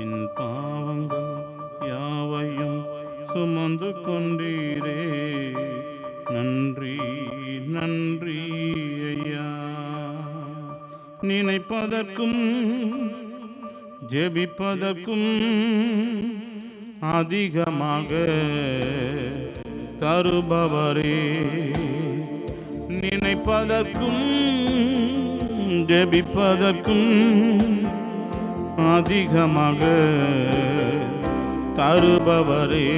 என் பாவங்கள் யாவையும் சுமந்து கொண்டீரே. நன்றி நன்றி ஐயா. நினைப்பதற்கும் ஜெபிப்பதற்கும் அதிகமாக தருபவரே. நினைப்பதற்கும் ஜெபிப்பதற்கும் அதிகமாக தருபவரே.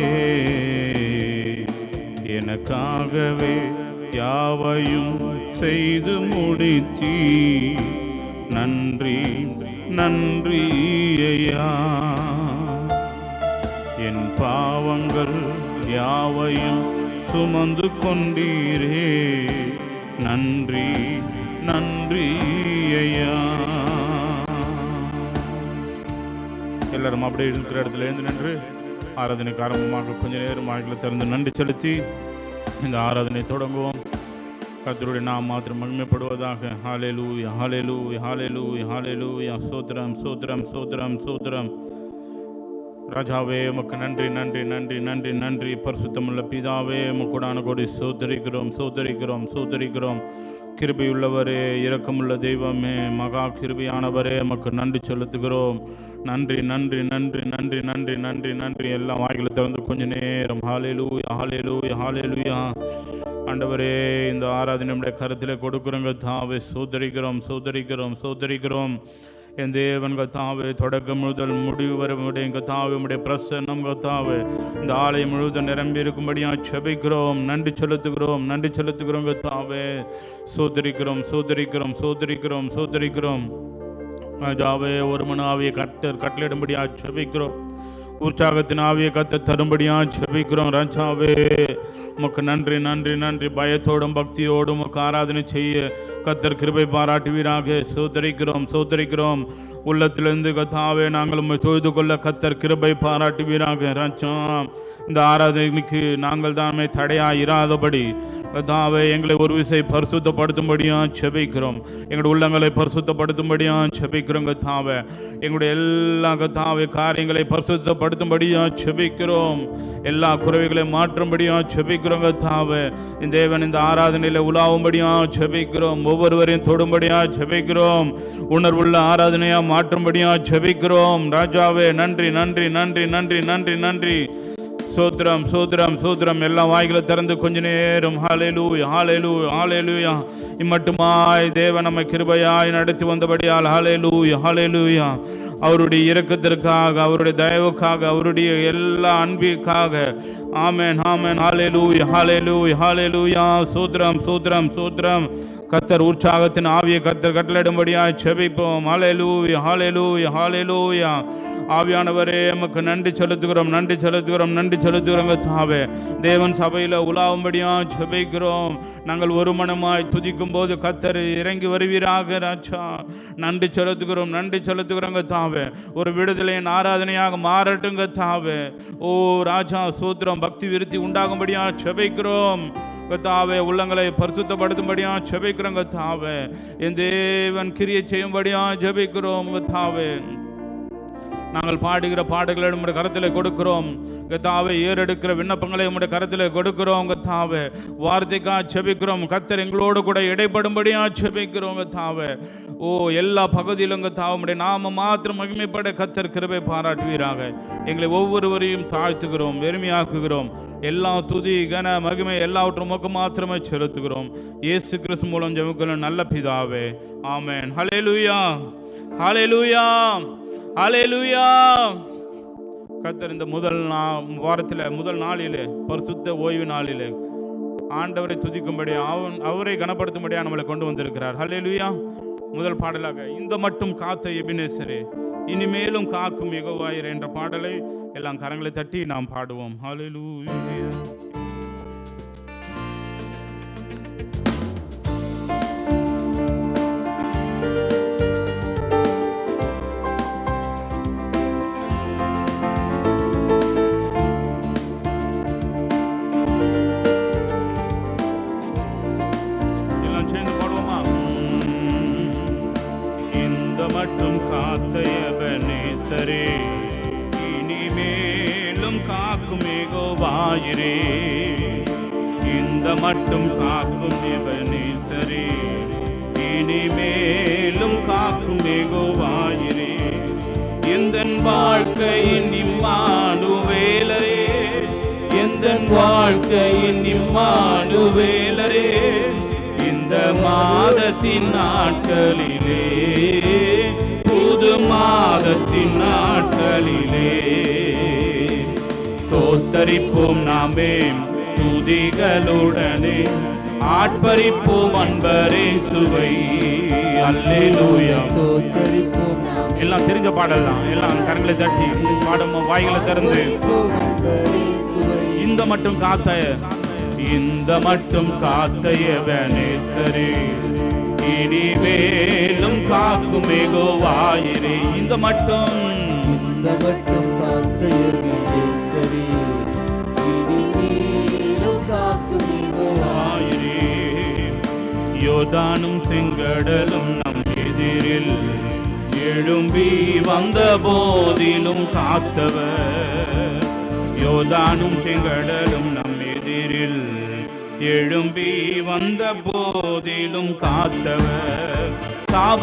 எனக்காகவே யாவையும் செய்து முடித்தீ நன்றி நன்றி ஐயா. என் பாவங்கள் யாவையும் சுமந்து கொண்டீரே. நன்றி நன்றி ஐயா. எல்லாரும் அப்படியே இருக்கிற இடத்துல எழுந்து நின்று ஆராதனைக்கு ஆரம்பமாக கொஞ்ச நேரம் ஆய்களை திறந்து நன்றி செலுத்தி இந்த ஆராதனை தொடங்குவோம். கத்தருடைய நாம் மாத்திரம் மகிமைப்படுவதாக. ஹாலேலூ ஹாலேலூ ஹாலேலூ ஹாலேலூ சோத்ரம் சோத்திரம் சோத்ரம் சோத்ரம் ராஜாவே உமக்கு நன்றி நன்றி நன்றி நன்றி நன்றி. பரிசுத்தமுள்ள பிதாவே உமக்குடான கொடி சோதரிக்கிறோம் சோதரிக்கிறோம் சோதரிக்கிறோம் கிருபையுள்ளவரே இரக்கமுள்ள தெய்வமே மகா கிருபியானவரே உமக்கு நன்றி செலுத்துகிறோம். நன்றி நன்றி நன்றி நன்றி நன்றி நன்றி நன்றி. எல்லாம் வாய்களை திறந்து கொஞ்ச நேரம். ஹாலேலூ ஹாலேலூ ஹாலேலூயா ஆண்டவரே இந்த ஆராதனை நம்முடைய கருத்தில் கொடுக்குறோங்க. தாவே சோதரிக்கிறோம் சோதரிக்கிறோம் சோதரிக்கிறோம். என் தேவன் கத்தாவே தொடக்கம் முதல் முடிவு வரை உடைய கத்தாவே உடைய பிரசன்னம் கத்தாவே இந்த ஆலயம் முழுவதும் நிரம்பி இருக்கும்படியாக செபிக்கிறோம் நன்றி செலுத்துகிறோம் நன்றி செலுத்துகிறோம் கத்தாவே சோதரிக்கிறோம் சோதரிக்கிறோம் சோதரிக்கிறோம் சோதரிக்கிறோம். ராஜாவே ஒரு மன ஆவியை கட்ட கட்டளிடும்படியா செபிக்கிறோம். உற்சாகத்தின் ஆவியை கத்த தரும்படியா செபிக்கிறோம் ராஜாவே. உமக்கு நன்றி நன்றி நன்றி. பயத்தோடும் பக்தியோடும் உமக்கு ஆராதனை செய்ய கத்தர் கிருபை பாராட்டுவீராக. சோதரிக்கிறோம் சோதரிக்கிறோம் உள்ளத்திலிருந்து கத்தாவே நாங்கள் உண்மை தொழுது கொள்ள கத்தர் கிருபை பாராட்டுவீராக. ராஜா இந்த ஆராதனைக்கு நாங்கள் தாமே தடையா இராதபடி தாவே எங்களை ஒரு விசை பரிசுத்தப்படுத்தும்படியா செபிக்கிறோம். எங்களுடைய உள்ளங்களை பரிசுத்தப்படுத்தும்படியா செபிக்கிறோம் தாவே எங்களுடைய எல்லா கத்தாவே காரியங்களை பரிசுத்தப்படுத்தும்படியா செபிக்கிறோம். எல்லா குறைவுகளை மாற்றும்படியா செபிக்கிறோம் கத்தாவே இந்த தேவன் இந்த ஆராதனையில் உலாவும்படியா செபிக்கிறோம். ஒவ்வொருவரையும் தொடும்படியா செபிக்கிறோம். உணர்வுள்ள ஆராதனையா மாற்றும்படியா செபிக்கிறோம். ராஜாவே நன்றி நன்றி நன்றி நன்றி நன்றி நன்றி. சோத்ரம் சோத்ரம் சோத்ரம் எல்லாம் வாய்களை திறந்து கொஞ்ச நேரம். ஹாலேலூ ஹாலேலூ ஹாலேலூயா இம்மட்டுமாய் தேவ நம்ம கிருபையாய் நடத்தி வந்தபடியால் ஹாலேலூ ஹாலேலூயா அவருடைய இரக்கத்திற்காக அவருடைய தயவுக்காக அவருடைய எல்லா அன்பிற்காக. ஆமேன் ஆமேன் ஹாலேலூயா ஹாலேலூயா ஹாலேலூயா சூத்ரம் சூத்ரம் சூத்ரம் கத்தர் உற்சாகத்தின் ஆவிய கத்தர் கட்டளிடும்படியாய் செபிப்போம். ஹாலேலூயா ஹாலேலூயா ஹாலேலூயா ஆவியானவரே எமக்கு நன்றி செலுத்துகிறோம் நன்றி செலுத்துகிறோம் நன்றி செலுத்துகிறோங்க தாவே தேவன் சபையில் உலாவும்படியா ஜெபிக்கிறோம். நாங்கள் ஒரு மனமாய் துதிக்கும் போது கத்தர் இறங்கி வருவீராக ராஜா. நன்றி செலுத்துகிறோம் நன்றி செலுத்துகிறோங்க தாவே ஒரு விடுதலையின் ஆராதனையாக மாறட்டுங்க தாவே ஓ ராஜா சூத்திரம் பக்தி விருத்தி உண்டாகும்படியா செபிக்கிறோம் கத்தாவே உள்ளங்களை பரிசுத்தப்படுத்தும்படியா ஜெபிக்கிறோம் கத்தாவே என் தேவன் கிரியை செய்யும்படியா ஜெபிக்கிறோம் கத்தாவே நாங்கள் பாடுகிற பாடுகளை உம்முடைய கருத்தில் கொடுக்கிறோம். கத்தாவே ஏறெடுக்கிற விண்ணப்பங்களை உம்முடைய கருத்தில் கொடுக்கிறோம் தாவே வார்த்தைக்காக செபிக்கிறோம் கத்தர் எங்களோடு கூட இடைப்படும்படியாக செபிக்கிறோம் கத்தாவே ஓ எல்லா பகுதியிலும் கத்தாவே நாம மாத்திரம் மகிமைப்பட கத்தர் கிருபை பாராட்டுவீராக. எங்களை ஒவ்வொருவரையும் தாழ்த்துகிறோம் வெறுமையாக்குகிறோம் எல்லா துதி கன மகிமை எல்லாவற்றும் உமக்கு மாத்திரமே செலுத்துகிறோம். இயேசு கிறிஸ்து மூலம் ஜெபிக்கிறோம் நல்ல பிதாவே. ஆமேன். ஹலே லூயா ஹலே லூயா அலையலுயா கத்தர் இந்த முதல் நா வாரத்தில் முதல் நாளிலே பரிசுத்த ஓய்வு நாளிலே ஆண்டவரை துதிக்கும்படி அவன் அவரை கனப்படுத்தும்படியா நம்மளை கொண்டு வந்திருக்கிறார். ஹalleluya முதல் பாடலாக இந்த மட்டும் காத்த எபினேசரே இனிமேலும் காக்கும் யெகோவாயிரே என்ற பாடலை எல்லாம் கரங்களை தட்டி நாம் பாடுவோம். ஹalleluya வாழ்க்கையின் வாழ்க்கையின் இம்மானுவேலரே இந்த மாதத்தின் நாட்களிலே புது மாதத்தின் நாட்களிலே தோத்தரிப்போம் நாமே துதிகளுடனே ஆட்பரிப்போம் அன்பரே சுவை அல்லேலூயா. தோத்தரிப்போம் எல்லாம் தெரிஞ்ச பாடல் தான் எல்லாம் கரங்களை தட்டி பாடும் வாய்களை திறந்து. இந்த மட்டும் காத்த இந்த மட்டும் காத்தையவனேசரே இனிமேலும் காக்கும் மிகுவாயிரே. இந்த மட்டும். இந்த மட்டும் காத்தையவே சரி. இனிமேலும் காக்கும் மிகுவாய் ஆயிரே யோதானும் செங்கடலும் நம் எதிரில் எழும்பி வந்த போதிலும் காத்தவர். யோதானும் செங்கடலும் நம் எதிரில் எழும்பி வந்த போதிலும் காத்தவர். சாப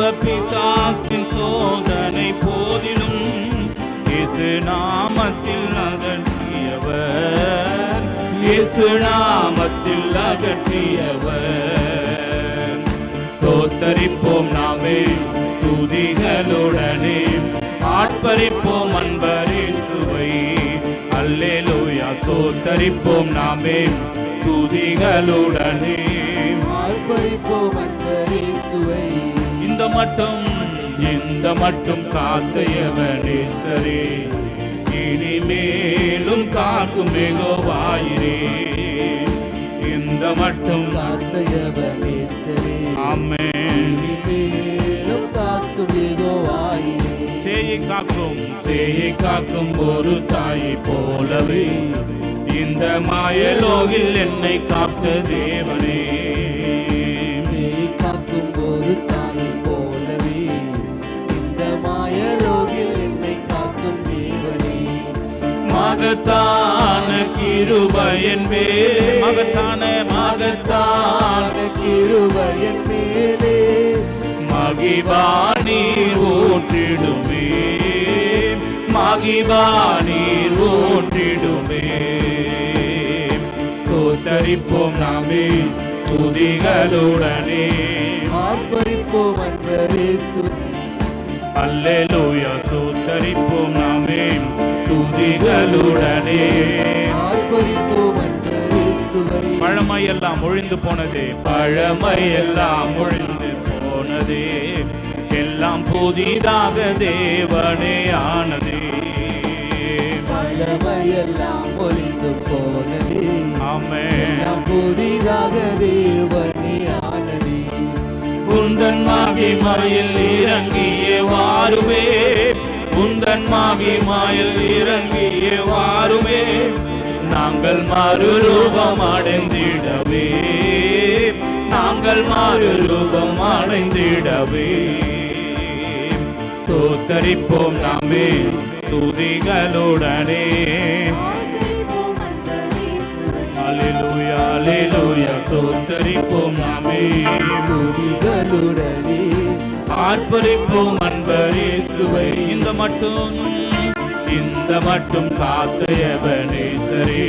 சோதனை போதிலும் இயேசு நாமத்தில் அகற்றியவர் இசு நாமத்தில் அகற்றியவர் சோத்தரிப்போம் நாமே துதிகளுடனே. ஆட்பரிப்போம் அன்பரின் சுவை. அல்லேலூயா சோத்தரிப்போம் நாமே. துதிகளுடனே. ஆர்ப்பரிப்போம் அன்பரே சுவை இந்த மட்டும் இந்த மட்டும் காத்தையவனே சரி. இனிமேலும் காக்கும் மிகவாயிரே இந்த மட்டும். காக்கும் மிகுவாயினே சேயை காக்கும். சேயை காக்கும் ஒரு தாயை போலவே. இந்த மாயலோகில் என்னை காக்க தேவனே. மகத்தான கிருபையன் மேல். மகத்தான மகத்தான தான கிருபையன் மேலே. மகிபானீர் ஊற்றிடுமே. மகிபானீர் ஊற்றிடுமே. தோத்தரிப்போம் நாமே துதிகளுடனே. ஆர்ப்பரிப்போம் அன்பரே. அல்லேலூயா தோத்தரிப்போம் நாமே. துதிகளுடனே பழமையெல்லாம் ஒழிந்து போனதே. பழமையெல்லாம் ஒழிந்து போனதே. எல்லாம் புதிதாக தேவனே ஆனதே பழமையெல்லாம் ஒளிந்து போனதே. ஆமென். நாம் புதிதாக தேவனே ஆனதே உந்தன் மகிமையில் இறங்கிய வாருமே. உந்தன் மகிமையில் இறங்கிய வாருமே. நாங்கள் மறுரூபம் அடைந்திடவே. நாங்கள் மறுரூபம் அடைந்திடவே. சோத்தரிப்போம் நாமே துதிகளுடனே. மட்டும். இந்த மட்டும் காத்தையவனே சரி.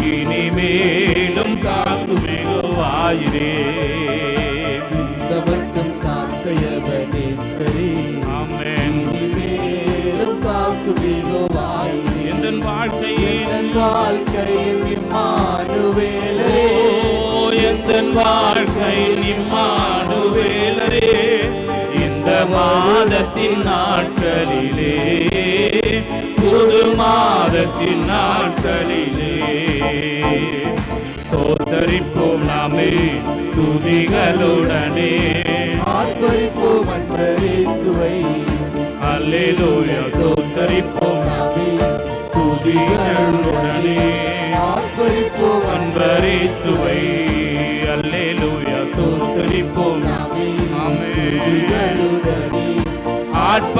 இனிமேலும் காக்குமே வாயிரே இந்த மட்டும் காக்கையவனே சரி. ஆமென். இனிமேலும் காக்கு மிகுவாயினே எந்த வாழ்க்கையே? என் வாழ்க்கையில் இம்மானுவேலே. ஓ எந்த வாழ்க்கை? நிம்மானுவேலரே இந்த மாதத்தின் நாட்களிலே புது மாதத்தின் நாட்களிலே. தோத்தரிப்போம் நாமே துதிகளுடனே. ஆர்ப்பரிப்போம்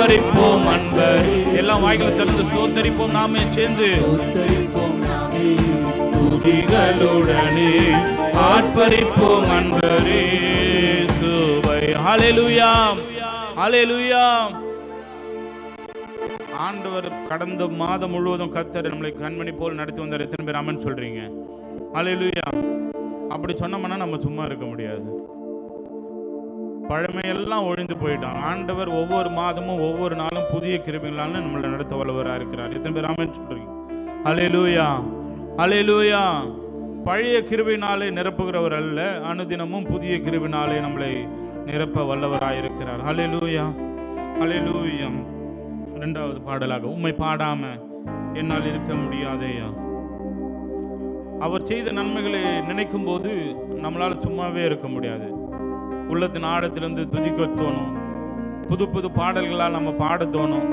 ஆட்பரிப்போம் அன்பர் எல்லாம் வாய்களை திறந்து சோத்தரிப்போம் நாமே சேர்ந்து துதிகளுடனே. ஆர்ப்பரிப்போம் அன்பரே சுவை ஆண்டவர் கடந்த மாதம் முழுவதும் கத்தர் நம்மளை கண்மணி போல் நடத்தி வந்தார். எத்தனை பேர் அமன் சொல்றீங்க? ஹalleluya. அப்படி சொன்னோம்னா நம்ம சும்மா இருக்க முடியாது. பழமையெல்லாம் ஒழிந்து போயிட்டோம் ஆண்டவர் ஒவ்வொரு மாதமும் ஒவ்வொரு நாளும் புதிய கிருபிகளால நம்மளை நடத்த வல்லவராக இருக்கிறார். எத்தனை பேர் ஆமென் சொல்றீங்க? அலே லூயா பழைய கிருபினாலே நிரப்புகிறவர் அல்ல அனுதினமும் புதிய கிருபினாலே நம்மளை நிரப்ப வல்லவராக இருக்கிறார். அலே லூயா அலே லூயம் இரண்டாவது பாடலாக உண்மை பாடாம என்னால் இருக்க முடியாதேயா அவர் செய்த நன்மைகளை நினைக்கும் போது நம்மளால் சும்மாவே இருக்க முடியாது. உள்ளத்தின் ஆழத்திலிருந்து துதிக்க தோணும். புது புது பாடல்களால் நம்ம பாட தோணும்.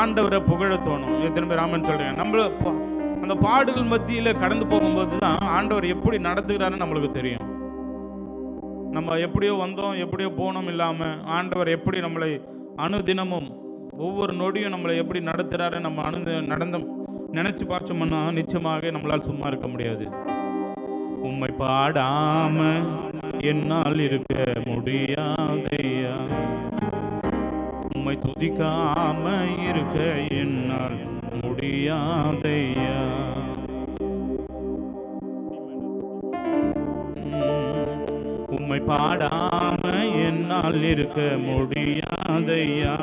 ஆண்டவரை புகழ தோணும். எத்தனை பேர் ராமன் சொல்கிறேன் நம்மள அந்த பாடுகள் மத்தியில் கடந்து போகும்போது தான் ஆண்டவர் எப்படி நடத்துகிறாருன்னு நம்மளுக்கு தெரியும். நம்ம எப்படியோ வந்தோம் எப்படியோ போனோம் இல்லாமல் ஆண்டவர் எப்படி நம்மளை அணுதினமும் ஒவ்வொரு நொடியும் நம்மளை எப்படி நடத்துகிறாரு நம்ம அணு நடந்த நினச்சி பார்த்தோம்னா நிச்சயமாக நம்மளால் சும்மா இருக்க முடியாது. உம்மை பாடாம என்னால் இருக்க முடியாதையா? உம்மை துதிக்காம இருக்க என்னால் முடியாதையா? உம்மை பாடாம என்னால் இருக்க முடியாதையா?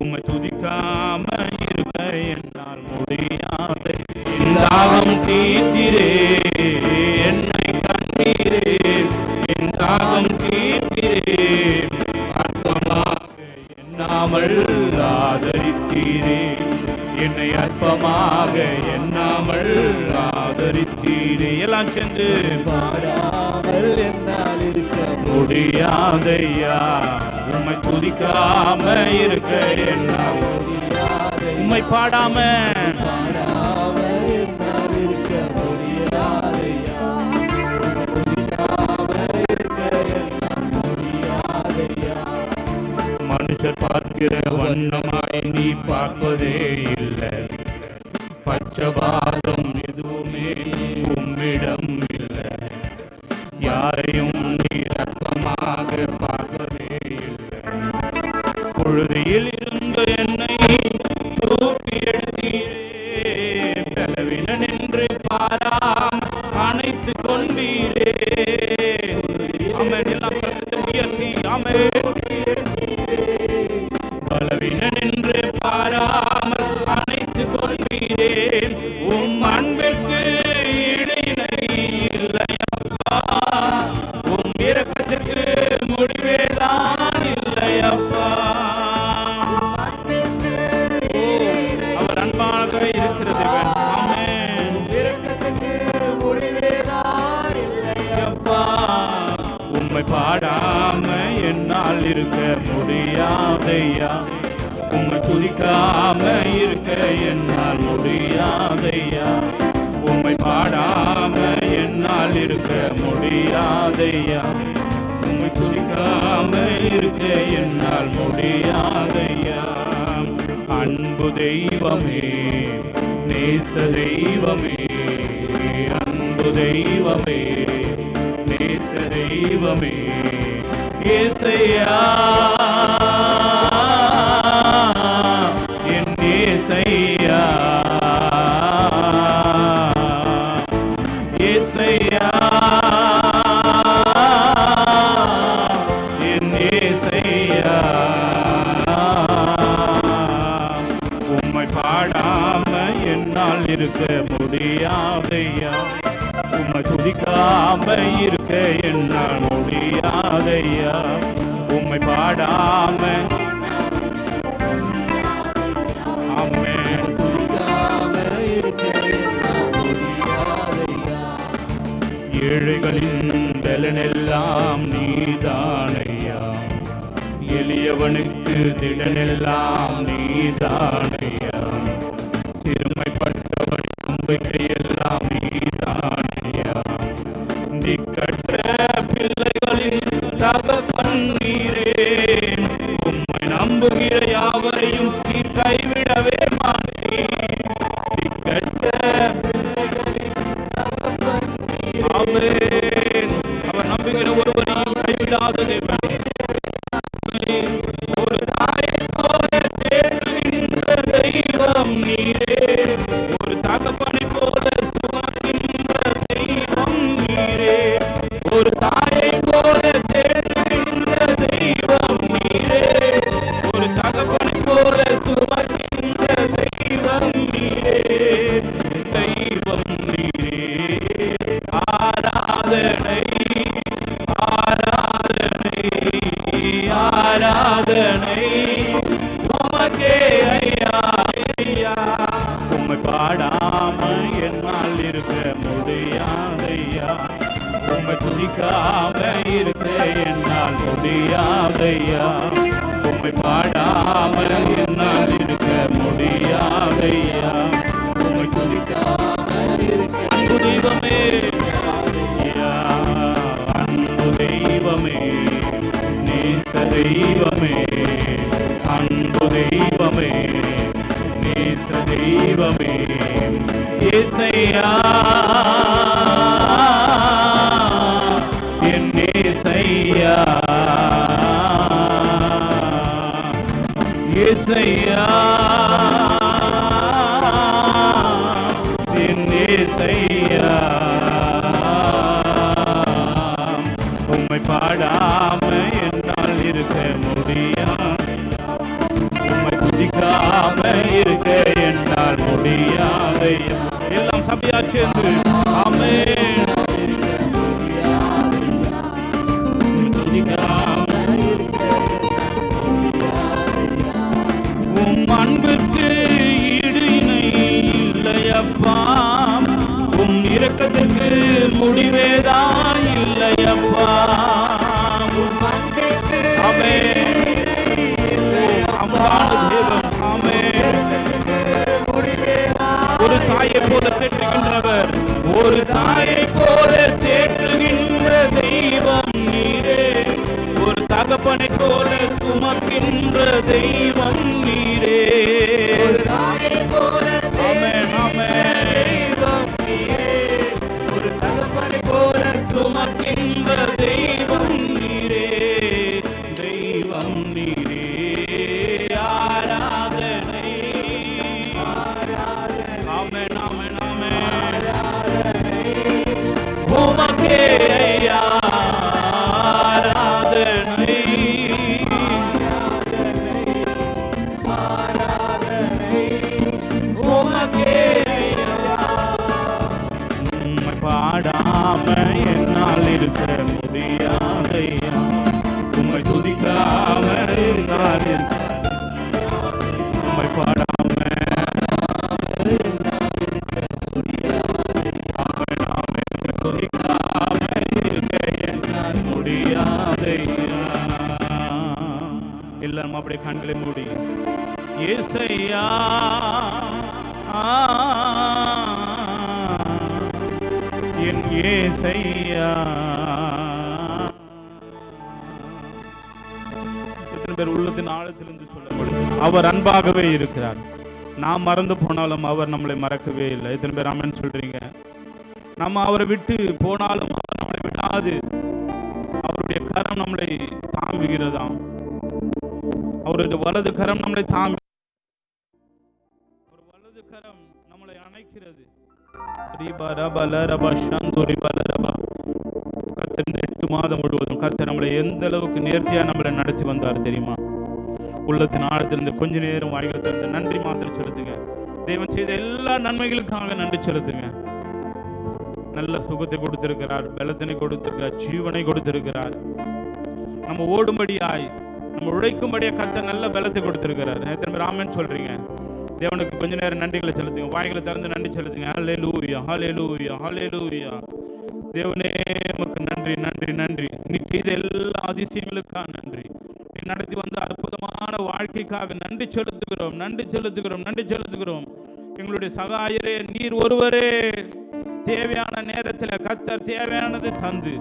உம்மை துதிக்காம இருக்க என்னால் முடியாதை? தாகம் பாடாம. மனுஷர் பார்க்கிற வண்ணமாய் நீ பார்ப்பதே இல்லை. பச்சபாதம் இருக்க முடியாதையா? உம்மை துதிக்காம இருக்க என்னால் முடியாதையா? உம்மை பாடாம என்னால் இருக்க முடியாதையா? உம்மை துதிக்காம இருக்க என்னால் முடியாதையா? அன்பு தெய்வமே நேச தெய்வமே அன்பு தெய்வமே நேச தெய்வமே. ஏசையா திடனெல்லாம் நீதானையா சிறுமைப்பட்டவன் நம்பிக்கையெல்லாம் நீதானையா திக்கற்ற பிள்ளைகளின் தகப்பன் நீரே உம்மை நம்புகிற யாவரையும் நீ கைவிடவே மாட்டேன் உமை துதிக்காம இருக்க என்னால் முடியாதையா உமை பாடாம என்னால் இருக்க முடியாதையா உமை துதிக்காம அன்பு தெய்வமே. அன்பு தெய்வமே. நேச தெய்வமே. அன்பு தெய்வமே. நேச தெய்வமே. ஏசையா. நேசையா ஏசையா என் நேசையா உம்மை பாடாம என்னால் இருக்க முடியாது. உம்மை துதிக்காம இருக்க என்னால் முடியாது. எல்லாம் சபையா சேர்ந்து முடிவேதா இல்லையப்பா. உம் அம்பான தேவன் ஒரு தாயை போல தேற்றுகின்றவர். ஒரு தாயை போல தேற்றுகின்ற தெய்வம் நீரே. ஒரு தகப்பனை போல சுமக்கின்ற தெய்வம் நீரே. போல கண்களை மூடி. ஏசையா. என் ஏசையா. பேர் உள்ளத்தின் ஆழத்திலிருந்து சொல்லப்படும் அவர் அன்பாகவே இருக்கிறார். நாம் மறந்து போனாலும் அவர் நம்மளை மறக்கவே இல்லை. எத்தனை பேர் அமன் சொல்றீங்க? நம்ம அவரை விட்டு போனாலும் அவர் நம்மளை விடாது. அவருடைய கரம் நம்மளை தாங்குகிறதாம். அவருடைய வலது கரம் நம்மளை தாமி ஒரு வலது கரம் நம்மளை அணைக்கிறது இந்த எட்டு மாதம் முழுவதும் கத்தர் நம்மளை எந்த அளவுக்கு நேர்த்தியா நம்மளை நடத்தி வந்தார் தெரியுமா? உள்ளத்தின் ஆழத்திலிருந்து கொஞ்ச நேரம் வாய்களை திறந்து நன்றி மாத்திரம் செலுத்துங்க. தெய்வம் செய்த எல்லா நன்மைகளுக்காக நன்றி செலுத்துங்க. நல்ல சுகத்தை கொடுத்திருக்கிறார் பலத்தினை கொடுத்திருக்கிறார் ஜீவனை கொடுத்திருக்கிறார். நம்ம ஓடும்படியாய் நம்ம உழைக்கும்படியா கத்த நல்ல பலத்தை கொடுத்துருக்கிறாரு. எத்தனை பேர் ஆமென் சொல்றீங்க? தேவனுக்கு கொஞ்ச நேரம் நன்றிகளை செலுத்துங்க. வாய்களை திறந்து நன்றி செலுத்துங்க. ஹலே லூவியா ஹலே லூவியா ஹலே லூவியா தேவனே உமக்கு நன்றி நன்றி நன்றி. நீ செய்த எல்லா அதிசயங்களுக்காக நன்றி. நீ நடத்தி வந்த அற்புதமான வாழ்க்கைக்காக நன்றி செலுத்துகிறோம் நன்றி செலுத்துகிறோம் நன்றி செலுத்துகிறோம். எங்களுடைய சகாயரே நீர் ஒருவரே. தேவையான நேரத்தில் கத்தர் தேவையானது தந்து.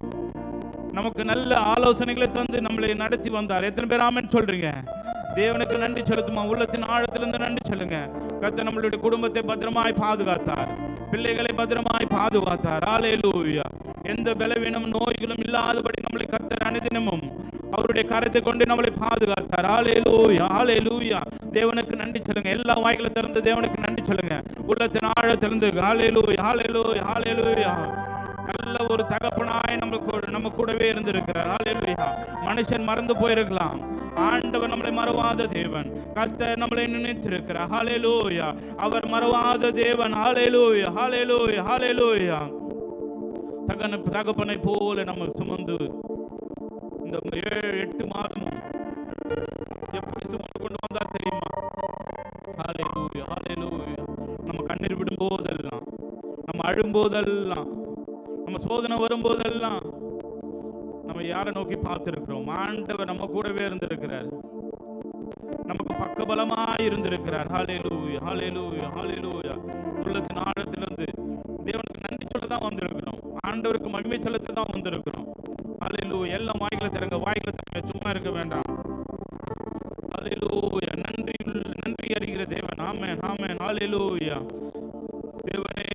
நமக்கு நல்ல ஆலோசனைகளை தந்து நம்மளை நடத்தி வந்தார். எத்தனை பேர் ஆமென் சொல்றீங்க? தேவனுக்கு நன்றி செலுத்துமா? உள்ளத்தின் ஆழத்திலிருந்து நன்றி சொல்லுங்க. கத்த நம்மளுடைய குடும்பத்தை பத்திரமாய் பாதுகாத்தார். பிள்ளைகளை பத்திரமாய் பாதுகாத்தார். ஆலேலூயா எந்த பலவீனமும் நோய்களும் இல்லாதபடி நம்மளை கத்தர் அனுதினமும் அவருடைய கரத்தை கொண்டு நம்மளை பாதுகாத்தார். ஹalleluya ஹalleluya தேவனுக்கு நன்றி சொல்லுங்க. எல்லா வாய்களை திறந்து தேவனுக்கு நன்றி சொல்லுங்க. உள்ளத்தின் ஆழ திறந்து ஹalleluya ஹalleluya நல்ல ஒரு தகப்பனாய் நம்ம கூட நம்ம கூடவே இருந்திருக்கிறார். ஹalleluya மனுஷன் மறந்து போயிருக்கலாம். ஆண்டவர் நம்மளை மறவாத தேவன். கர்த்தர் நம்மளை நினைத்திருக்கிறார். ஹalleluya அவர் மறவாத தேவன். ஹalleluya ஹalleluya ஹalleluya தகன தகப்பனை போல நம்ம சுமந்து இந்த ஏழு எட்டு மாதமும் எப்படி சுமந்து கொண்டு வந்தா தெரியுமா? ஹalleluya ஹalleluya நம்ம கண்ணீர் விடும் போதெல்லாம் நம்ம அழும் போதெல்லாம் நம்ம சோதனை வரும்போதெல்லாம் நம்ம யாரை நோக்கி பார்த்துருக்கிறோம்? ஆண்டவர் நம்ம கூடவே இருந்திருக்கிறார். நமக்கு பக்கபலமாய் இருந்திருக்கிறார். ஹalleluya ஹalleluya ஹalleluya. உள்ளத்தின் ஆழத்திலிருந்து தேவனுக்கு நன்றி சொல்ல தான் வந்திருக்கிறோம். ஆண்டவருக்கு மகிமை செலுத்த தான் வந்திருக்கிறோம். ஹalleluya. எல்லாம் வாய்களை திறங்க வாய்களை திறங்க. சும்மா இருக்க வேண்டாம். ஹalleluya. நன்றி நன்றி அறிகிற தேவன். ஆமென் ஆமென். ஹalleluya. தேவனே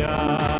Hallelujah.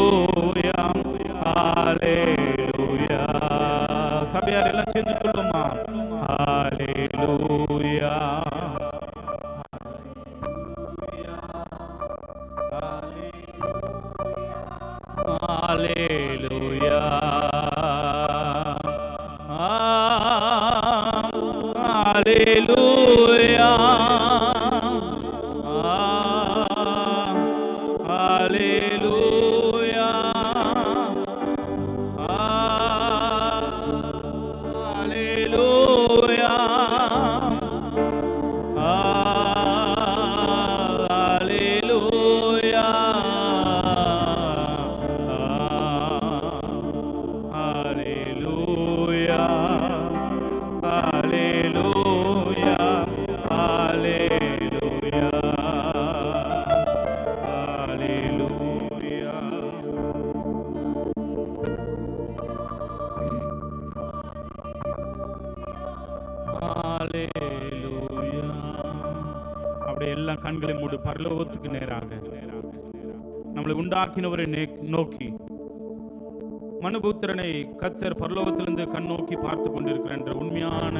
உண்டாக்கினவரை நோக்கி. மனுபுத்திரனை கத்தர் பரலோகத்திலிருந்து கண் நோக்கி பார்த்து கொண்டிருக்கிறார் என்ற உண்மையான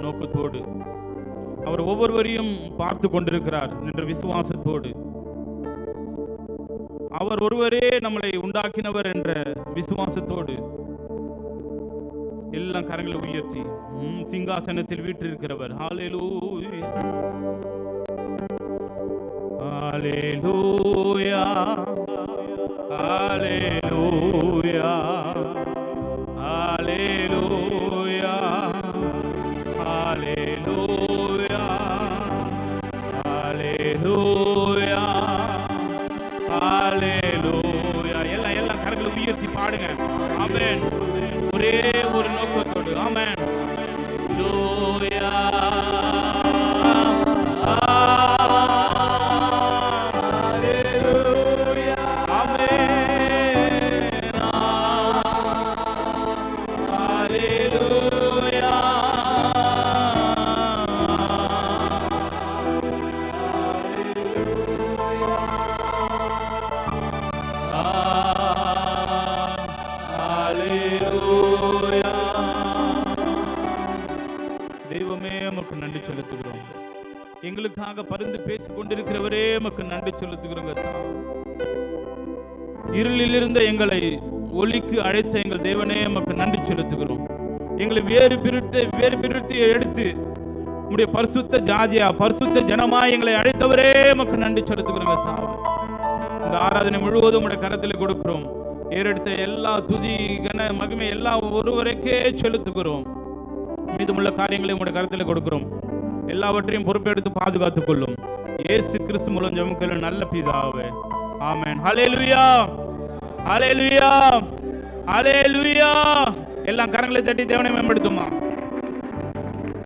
நோக்கத்தோடு. அவர் ஒவ்வொருவரையும் பார்த்து கொண்டிருக்கிறார் என்ற விசுவாசத்தோடு. அவர் ஒருவரே நம்மளை உண்டாக்கினவர் என்ற விசுவாசத்தோடு. எல்லாம் கரங்களை உயர்த்தி சிங்காசனத்தில் வீற்றிருக்கிறவர். ஹாலேலூ Hallelujah! Hallelujah! எங்களுக்காக பரிந்து பேசிக் கொண்டிருக்கிறவரே மக்கு நன்றி செலுத்துகிறோங்க இருளில் இருந்த எங்களை ஒளிக்கு அழைத்த எங்கள் தேவனே மக்கு நன்றி செலுத்துகிறோம். எங்களை வேறு பிரித்து வேறு பிரித்து எடுத்து உங்களுடைய பரிசுத்த ஜாதியா பரிசுத்த ஜனமா எங்களை அழைத்தவரே மக்கள் நன்றி செலுத்துகிறோங்க இந்த ஆராதனை முழுவதும் உடைய கரத்தில் கொடுக்கிறோம். ஏறெடுத்த எல்லா துதி கன மகிமை எல்லாம் ஒருவருக்கே செலுத்துகிறோம். மீதமுள்ள காரியங்களை உங்களுடைய கருத்தில் கொடுக்கிறோம். எல்லாவற்றையும் பொறுப்பெடுத்து பாதுகாத்துக் கொள்ளும் ஏசு கிறிஸ்து மூலம் ஜெபம் நல்ல பிதாவே. அலே லுயா அலே லுயா எல்லாம் கரங்களை தட்டி தேவனை மேம்படுத்துமா?